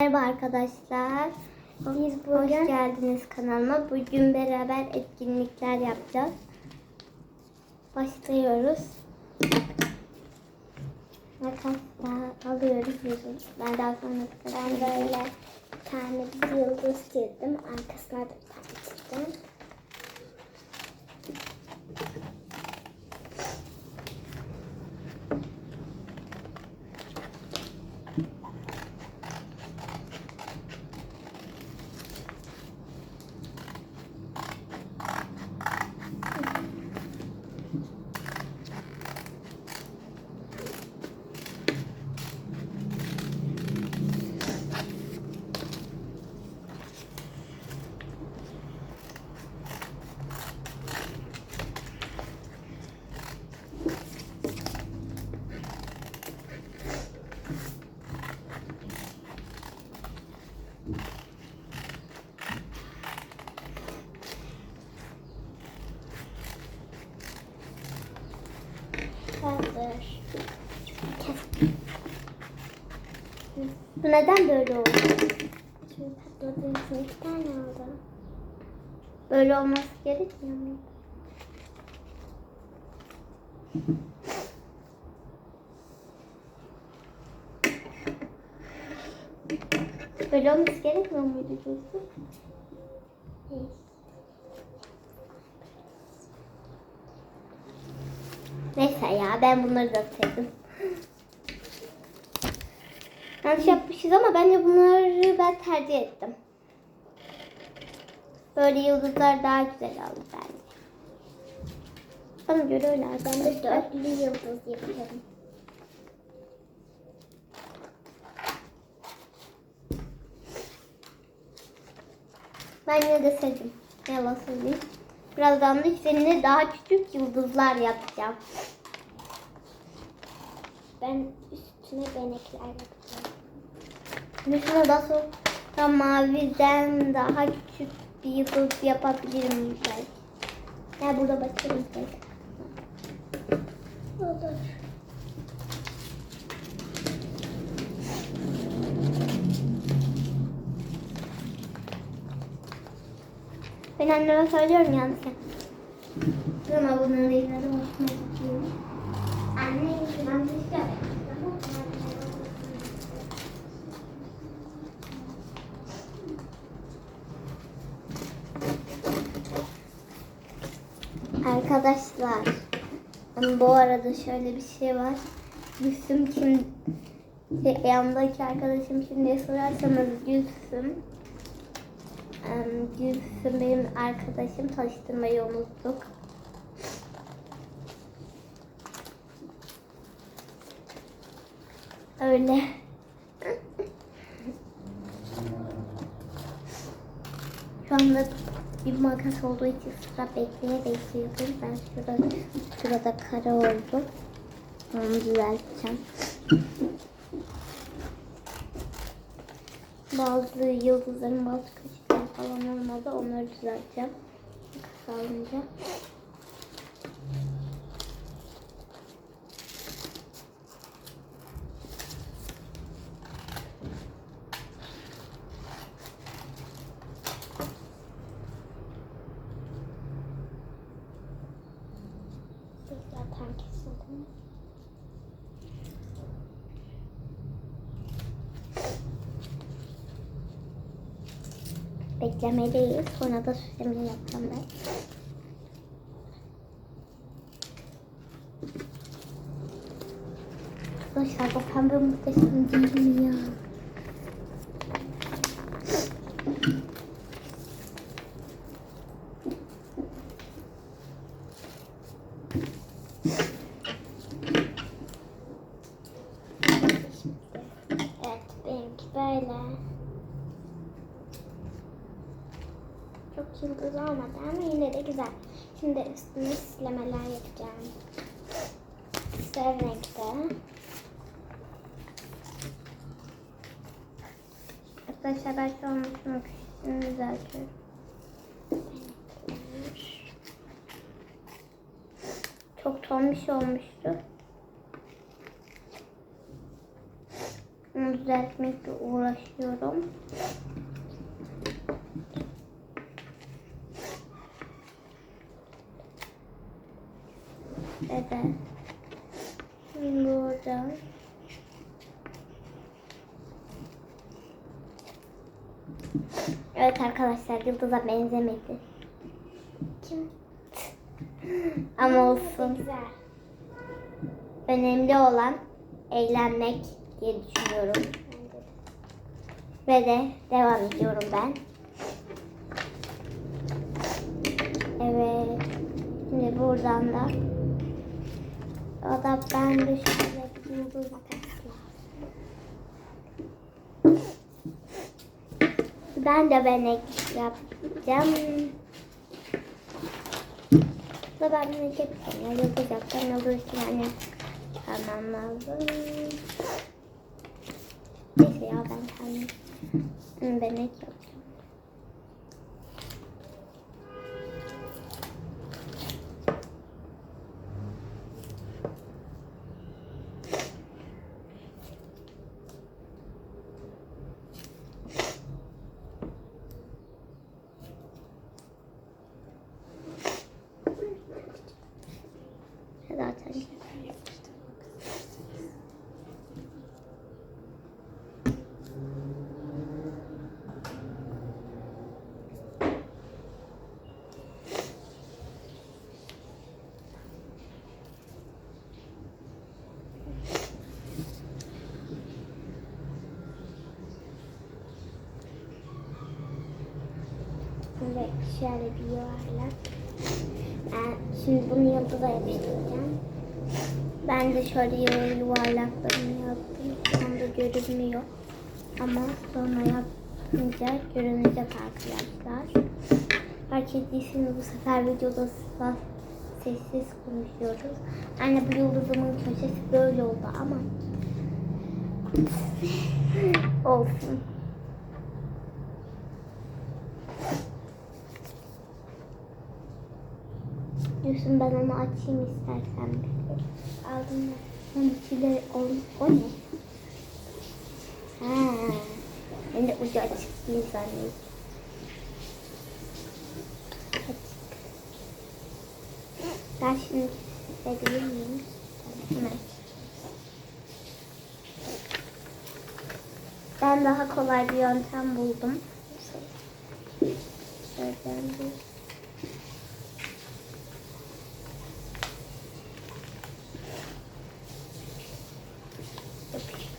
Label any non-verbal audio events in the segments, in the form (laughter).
Merhaba arkadaşlar. Biz Hoş bugün geldiniz kanalıma. Bugün beraber etkinlikler yapacağız. Başlıyoruz. Makas daha alıyoruz yüzüm. Ben daha sonra Ben böyle bir tane bir yıldız çizdim. Arkasına da bir tane çizdim. Hazır. Kes. Neden böyle oldu? Şimdi patladığım için iki tane. Böyle olması gerekmiyor mu? Böyle olması gerekmiyor muydu? Evet. Neyse ya ben bunları da sevdim. Yanlış yapmışız ama bence bunları ben tercih ettim. Böyle yıldızlar daha güzel oldu bence. Bana göre öyle Ben de dörtlü yıldız yapıyorum. Ben yine de sevdim. Yalan söyleyeyim. Birazdan da seninle daha küçük yıldızlar yapacağım. Ben üstüne benekler yapacağım. Ve şuna da sonra maviden daha küçük bir yıldız yapabilirim belki. Ya burada bakalım. Olur. Ben anneme söylüyorum yalnız. Ama bunları gidiyor. Anne, ben de Arkadaşlar ama bu arada şöyle bir şey var. Gülsüm kim şey, yanımdaki arkadaşım şimdi sorarsanız Gülsüm. Gülsüm benim arkadaşım tanıştırmayı unuttuk. Öyle. Şu anda bir makas olduğu için sıra bekleye bekliyordum. Ben şurada, şurada kare oldu. Onu düzelteceğim. Bazı yıldızların bazı kaşıkları falan olmadı. Onları düzelteceğim. Makas Beklemeliyiz. Sonra da süslemini yapacağım ben. Arkadaşlar bu pembe muhteşem değil mi ya? Evet, benimki böyle. Çok yıldız olmadı ama yine de güzel. Şimdi üstüne süslemeler yapacağım. Sarı renkte. Arkadaşlar ben şu an şunu küçüğünü düzeltiyorum. Çok tombiş olmuştu. Onu düzeltmekle uğraşıyorum. Evet. Şimdi burada. Evet arkadaşlar yıldıza benzemedi. Kim? Ama olsun. Güzel. Önemli olan eğlenmek diye düşünüyorum. Ve de devam ediyorum ben. Evet. Şimdi buradan da o da ben bir yıldız Ben de benek yapacağım. Da ben benek yapacağım. Ya yıldız yapacağım. Yıldız için yani tamam lazım. Neyse ya ben kendim benek yapacağım. Zaten Şimdi şöyle bir yuvarlak. Ben şimdi bunu yıldıza yapıştıracağım. Ben de şöyle yu- yuvarlaklarını yaptım. Şu anda görünmüyor. Ama sonra yapınca görünecek arkadaşlar. Fark ettiyseniz bu sefer videoda sa- sessiz konuşuyoruz. Yani bu yıldızımın köşesi böyle oldu ama (laughs) olsun. Gülsün ben onu açayım istersen. Aldım mı? Onun içinde o, o ne? Ha, ben de ucu açık değil zannediyorum. Ben şimdi sizebilir miyim? Hemen. Ben daha kolay bir yöntem buldum. Şuradan bir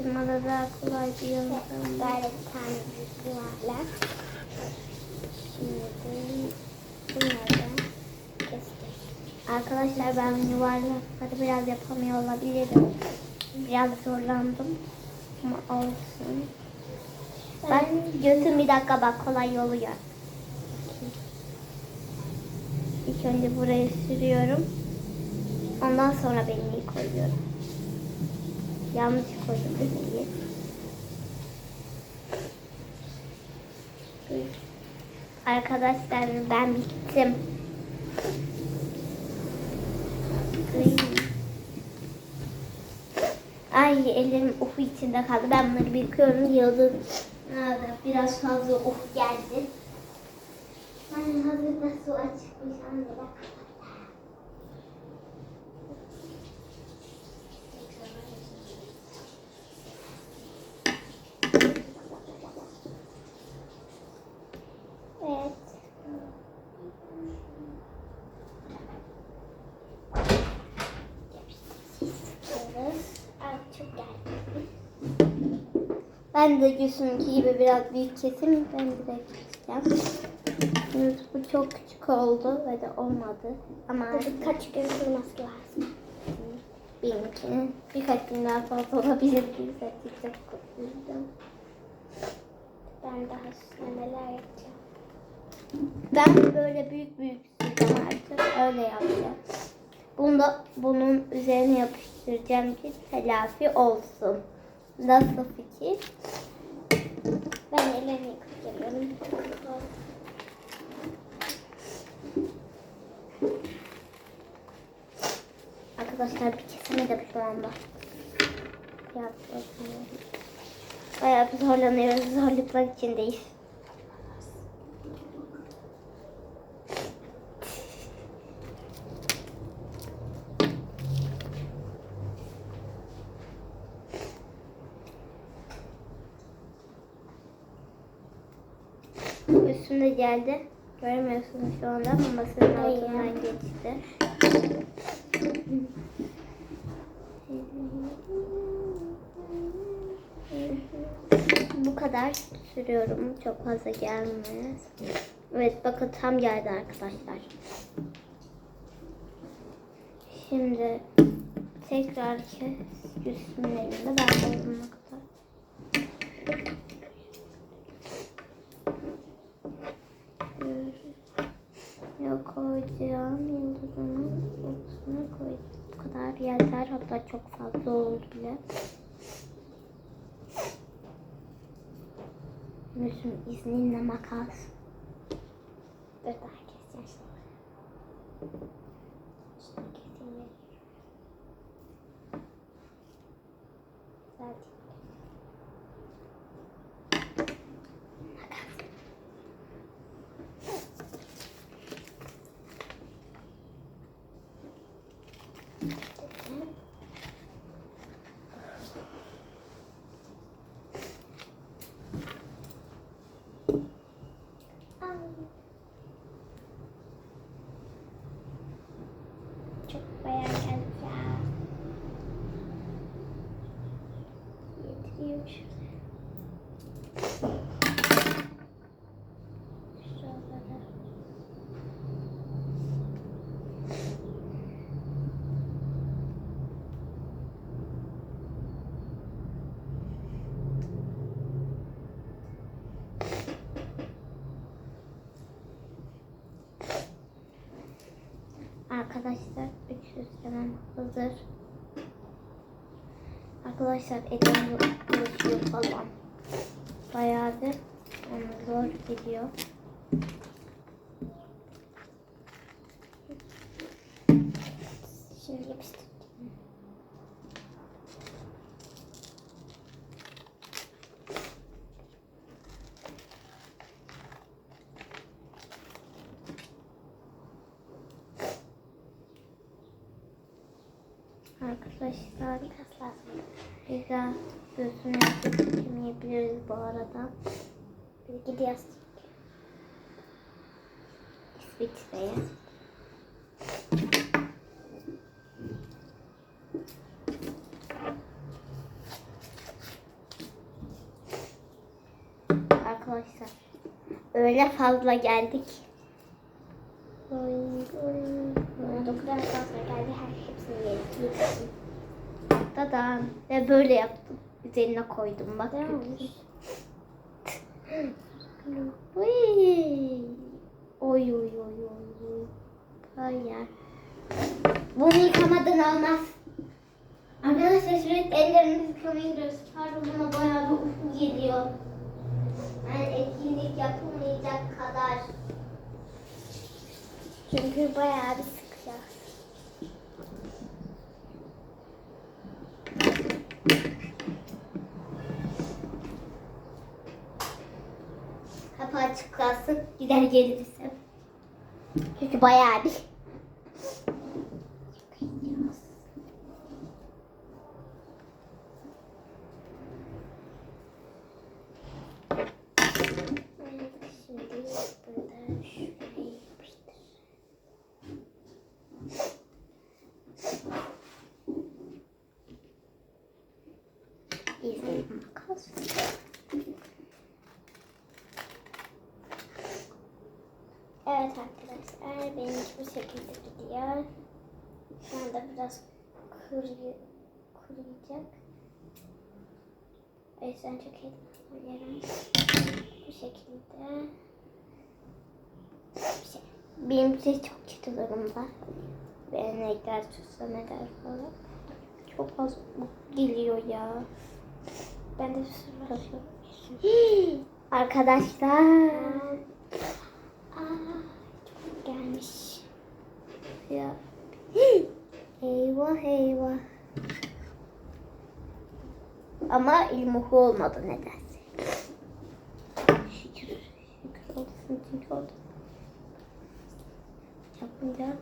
yapıştırmada daha kolay bir buldum. Böyle bir tane büyük yuvarlak. Şimdi bunları kestik. Arkadaşlar ben yuvarlakları biraz yapamıyor olabilirim. Biraz zorlandım. Ama olsun. Ben götüm bir dakika bak kolay oluyor. İlk önce buraya sürüyorum. Ondan sonra beni koyuyorum. Yanlış koydum değil? Arkadaşlar ben bittim. Ay ellerim ufu içinde kaldı. Ben bunları bir yıkıyorum. Yıldız biraz fazla uf geldi. Ay hazır da su açıkmış anne Evet. Ben de Gülsün'ünki gibi biraz büyük kesim. Ben direkt keseceğim. Şimdi bu çok küçük oldu ve de olmadı. Ama kaç gün durması lazım. benimkinin birkaç gün daha fazla olabilir. Güzel çok üzüldüm. Ben daha süslemeler yapacağım. Ben böyle büyük büyük süreceğim artık. Öyle yapacağım. Bunu da bunun üzerine yapıştıracağım ki telafi olsun. Nasıl fikir? Ben ellerimi oldu. Arkadaşlar bir kesemedim şu anda. Bayağı bir zorlanıyoruz. Zorluklar içindeyiz. Geldi. Görmüyorsunuz şu anda ama masanın altından geçti. Bu kadar sürüyorum. Çok fazla gelmez. Evet bakın tam geldi arkadaşlar. Şimdi tekrar kes üstünün elinde ben olduğuna kadar. Yok koyacağım yıldızının ortasına koydum. Bu kadar yeter hatta çok fazla oldu bile. Müslüm izninle makas. Dur daha keseceğim şimdi. Şunu keseyim. Zaten. Ay. Çok bayağı geldi ya. Yetiriyor şurada. Şuralara. Arkadaşlar 300 hemen hazır. Arkadaşlar elim uğraşıyor falan. Bayağı bir zor gidiyor. Şimdi yapıştır. Arkadaşlar Biraz göğsüne çekemeyebiliriz bu arada. Biz gidiyoruz. İsviçre'ye. Arkadaşlar öyle fazla geldik. Oy, oy, Bana da o kadar fazla geldi. Her hepsini yedik. Yıkadım. Dadan. Ve böyle yaptım. Üzerine koydum bak. Oy oy oy oy. Hayır. Bunu yıkamadan olmaz. Arkadaşlar sürekli ellerimizi yıkamaya gidiyoruz. Pardon bana bayağı bir uyku geliyor. Yani etkinlik yapılmayacak kadar. Çünkü bayağı bir Kapı açık kalsın. Gider geliriz. Çünkü bayağı bir. Evet, Şimdi burada şurayı yapıştır. İzleyin makas. Evet arkadaşlar benimki bu şekilde gidiyor. Şu anda biraz kuruyor, kuruyacak. O yüzden çok heyecanlanıyorum. Bu şekilde. Şey. Benimki çok kötü durumda. Benekler tutsa neler falan. Çok az geliyor ya. Ben de sürüyorum. Arkadaşlar. Ya. (gasps) eyvah eyvah. Ama ilmuhu olmadı nedense. Şükür. Şükür olsun çünkü oldu. Yapınca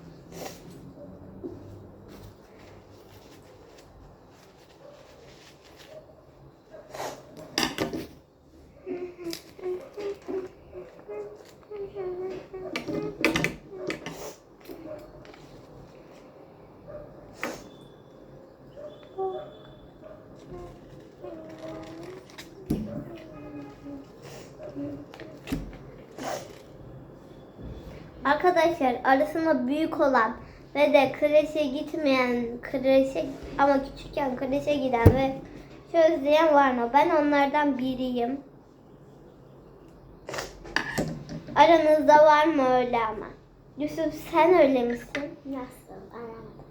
Arkadaşlar arasında büyük olan ve de kreşe gitmeyen, kreşe ama küçükken kreşe giden ve çözleyen var mı? Ben onlardan biriyim. Aranızda var mı öyle ama? Yusuf sen öyle misin? Nasıl? Anlamadım.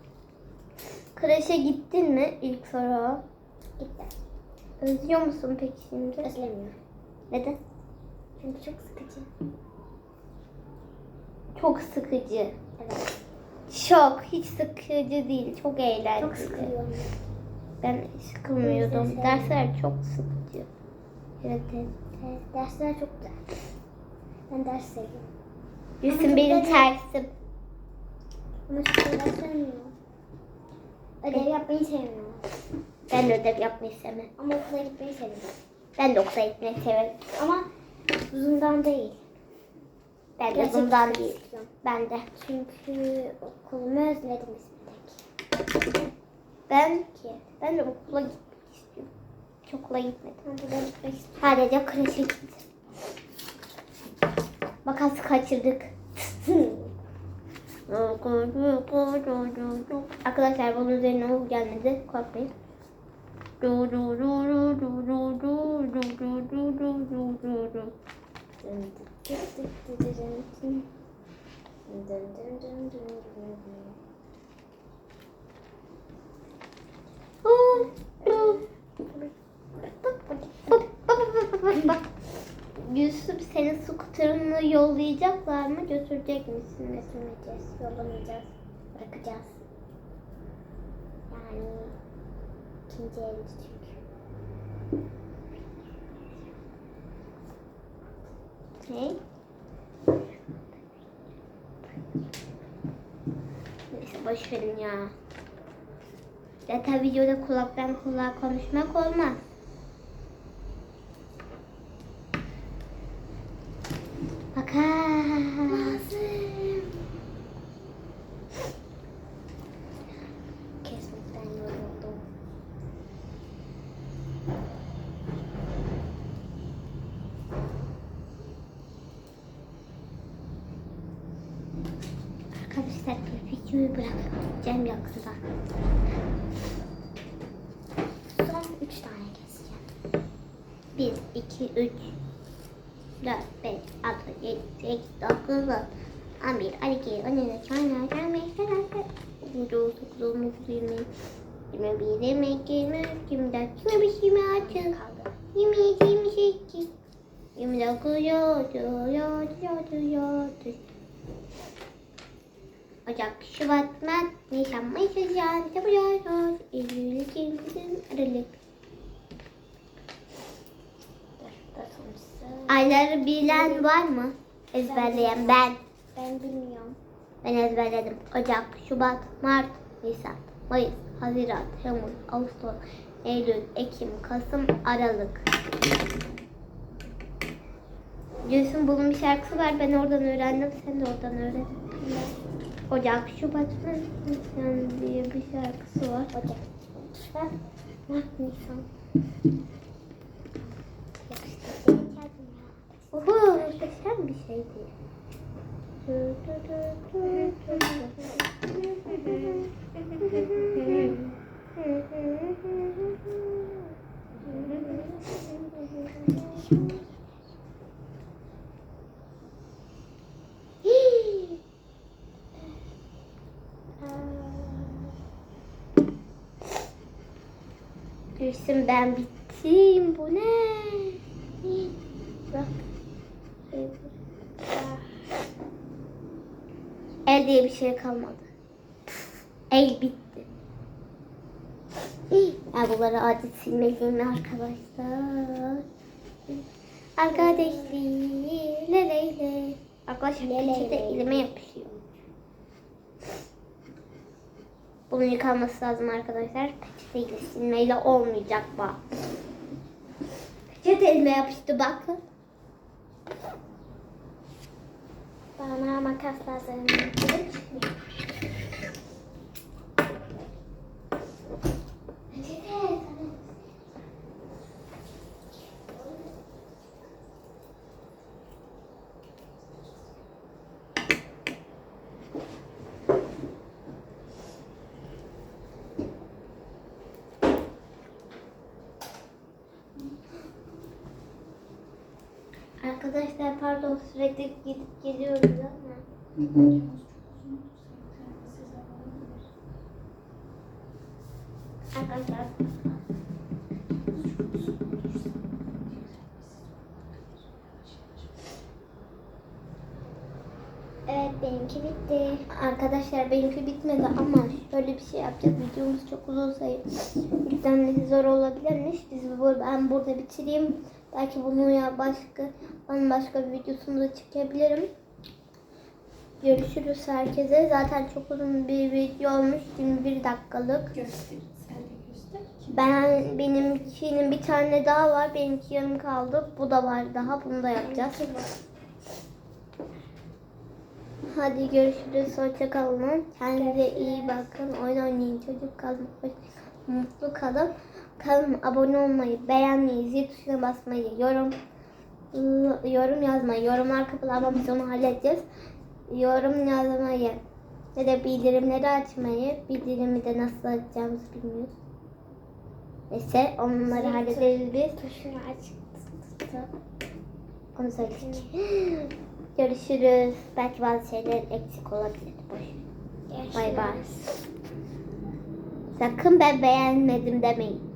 Kreşe gittin mi? İlk soru o. Gitti. Özlüyor musun peki şimdi? Özlemiyorum. Neden? Çünkü çok sıkıcı. Çok sıkıcı. Evet. Çok. Hiç sıkıcı değil. Çok eğlenceli. Çok sıkılıyorum. Ben sıkılmıyordum. Dersler çok sıkıcı. Evet, evet. Evet, dersler çok güzel. Ben ders seviyorum. Gülsün benim tersim. Ama çok ders sevmiyorum. Ödev yapmayı sevmiyorum. Ben de ödev yapmayı sevmem. Ama okula gitmeyi seviyorum. Ben de okula gitmeyi severim. Ama uzundan değil. Ben de Gerçekten bundan değil. istiyorum. Ben de. Çünkü okulumu özledim İsmet'teki. Ben Ki. ben de okula gitmek istiyorum. Hiç okula gitmedim. Ben burada gitmek istiyorum. Sadece kreşe gittim. Makas kaçırdık. Arkadaşlar bunun üzerine o gelmedi. Korkmayın. Yusuf senin skuterını yollayacaklar mı götürecek misin? Götürmeyeceğiz, yollamayacağız, bırakacağız. Yani ikinci elimiz çünkü. Ne? Neyse boş verin ya. Zaten videoda kulaktan kulağa konuşmak olmaz. Arkadaşlar videoyu bırakıp gideceğim yakında. Son üç tane keseceğim. 1, 2, 3, 4, 5, 6, 7, 8, 9, 10, 11, 12, 13, 14, 15, 16, 19, 20, 21, 22, 23, 24, 25, 26, Kaldı. 27, 28, 29, 30, 30, 30, 30. Ocak, Şubat, Mart, Nisan, Mayıs, Haziran, Temmuz, Ağustos, Eylül, Ekim, Aralık. Ayları bilen var mı? Ezberleyen ben. Ben bilmiyorum. Ben ezberledim. Ocak, Şubat, Mart, Nisan, Mayıs, Haziran, Temmuz, Ağustos, Eylül, Ekim, Kasım, Aralık. Gülsün bunun bir şarkısı var. Ben oradan öğrendim. Sen de oradan öğren. Ocak, Şubat, Mart, Nisan diye bir şarkısı var. Ocak. Şubat. Mart, Nisan. Oho, muhteşem bir şeydi. (laughs) Gülsüm ben bittim. Bu ne? Bak. El diye bir şey kalmadı. El bitti. Yani bunları acil silmeliyim arkadaşlar. Arkadaşlar. Le le le. Arkadaşlar peçete elime yapışıyor. Bunun yıkanması lazım arkadaşlar. Peçeteyle silmeyle olmayacak bu. Peçete elime yapıştı bakın. Bana makas lazım. Sürekli gidip geliyoruz ama. Arkadaşlar Evet benimki bitti. Arkadaşlar benimki bitmedi ama şöyle bir şey yapacağız. Videomuz çok uzun sayı. Yüklenmesi zor olabilirmiş. Biz ben burada bitireyim. Belki bunu ya başka ben başka bir videosunu da çekebilirim. Görüşürüz herkese. Zaten çok uzun bir video olmuş. 21 dakikalık. Göster. Sen de göster. Ben benimkinin bir tane daha var. Benimki yarım kaldı. Bu da var daha. Bunu da yapacağız. Hadi görüşürüz. Hoşça kalın. Kendinize iyi bakın. Oyun oynayın. Çocuk kalın. Mutlu kalın. Kanalıma abone olmayı, beğenmeyi, zil tuşuna basmayı, yorum yorum yazmayı, yorumlar kapalı ama biz onu halledeceğiz. Yorum yazmayı ve de bildirimleri açmayı, bildirimi de nasıl açacağımızı bilmiyoruz. Neyse onları hallederiz biz. Tuşunu aç. Onu söyledik. (gasps) Görüşürüz. Belki bazı şeyler eksik olabilir. Bay bay. Sakın ben beğenmedim demeyin.